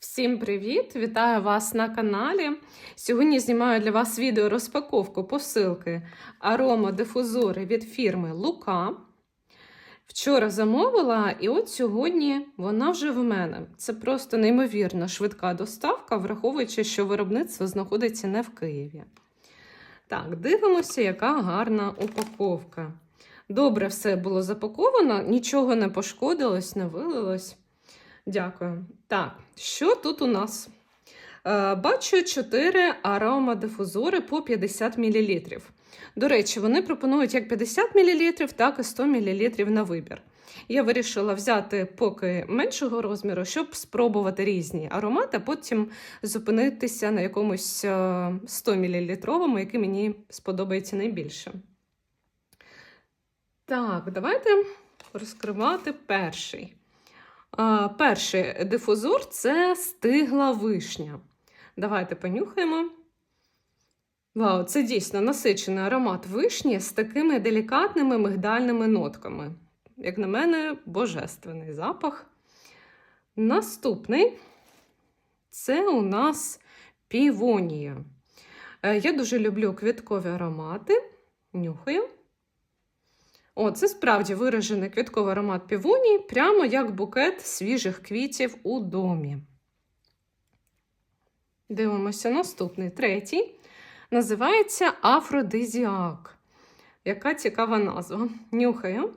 Всім привіт! Вітаю вас на каналі. Сьогодні знімаю для вас відео розпаковку посилки аромадифузори від фірми Лука. Вчора замовила, і от сьогодні вона вже в мене. Це просто неймовірно швидка доставка, враховуючи, що виробництво знаходиться не в Києві. Так, дивимося, яка гарна упаковка. Добре все було запаковано, нічого не пошкодилось, не вилилось. Дякую. Так, що тут у нас? Е, бачу 4 аромадифузори по 50 мл. До речі, вони пропонують як 50 мл, так і 100 мл на вибір. Я вирішила взяти поки меншого розміру, щоб спробувати різні аромати, а потім зупинитися на якомусь е, 100 мл, який мені сподобається найбільше. Так, давайте розкривати перший. Перший дифузор це стигла вишня. Давайте понюхаємо. Вау, це дійсно насичений аромат вишні з такими делікатними мигдальними нотками. Як на мене, божественний запах. Наступний це у нас півонія. Е, Я дуже люблю квіткові аромати. Нюхаю. О, це справді виражений квітковий аромат півонії, прямо як букет свіжих квітів у домі. Дивимося наступний, третій. Називається Афродизіак. Яка цікава назва. Нюхаю.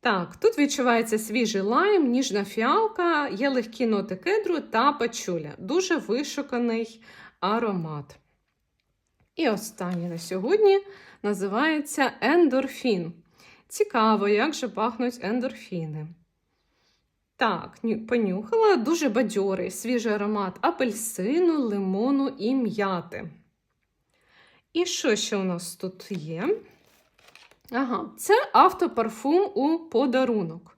Так, тут відчувається свіжий лайм, ніжна фіалка, є легкі ноти кедру та пачуля. Дуже вишуканий аромат. І останній на сьогодні називається ендорфін. Цікаво, як же пахнуть ендорфіни. Так, понюхала дуже бадьорий свіжий аромат апельсину, лимону і м'яти. І що ще у нас тут є? Ага, це автопарфум у подарунок.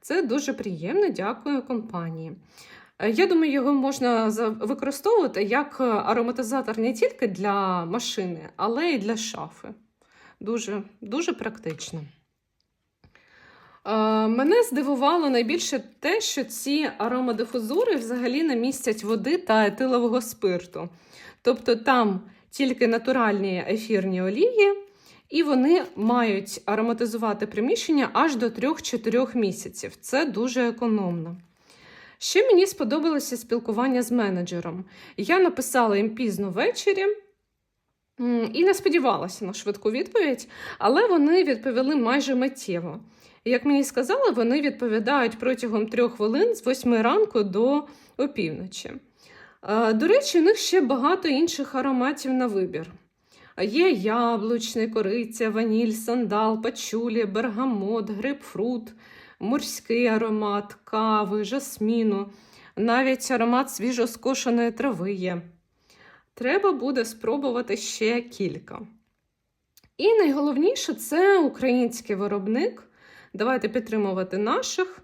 Це дуже приємно, дякую компанії. Я думаю, його можна використовувати як ароматизатор не тільки для машини, але й для шафи. Дуже, дуже практично. Мене здивувало найбільше те, що ці аромадифузори взагалі не містять води та етилового спирту. Тобто там тільки натуральні ефірні олії, і вони мають ароматизувати приміщення аж до 3-4 місяців. Це дуже економно. Ще мені сподобалося спілкування з менеджером. Я написала їм пізно ввечері і не сподівалася на швидку відповідь, але вони відповіли майже миттєво. Як мені сказали, вони відповідають протягом трьох хвилин з 8 ранку до опівночі. До речі, у них ще багато інших ароматів на вибір. Є яблучний, кориця, ваніль, сандал, пачулі, бергамот, грейпфрут, морський аромат, кави, жасміну, навіть аромат свіжоскошеної трави є. Треба буде спробувати ще кілька. І найголовніше це український виробник. Давайте підтримувати наших.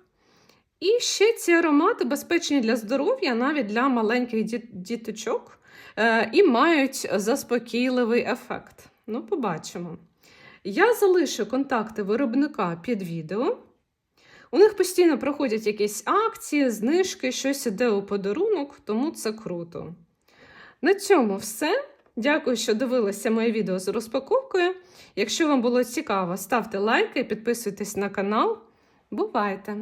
І ще ці аромати безпечні для здоров'я, навіть для маленьких діточок, і мають заспокійливий ефект. Ну, побачимо. Я залишу контакти виробника під відео. У них постійно проходять якісь акції, знижки, щось іде у подарунок, тому це круто. На цьому все. Дякую, що дивилися моє відео з розпаковкою. Якщо вам було цікаво, ставте лайки, підписуйтесь на канал. Бувайте!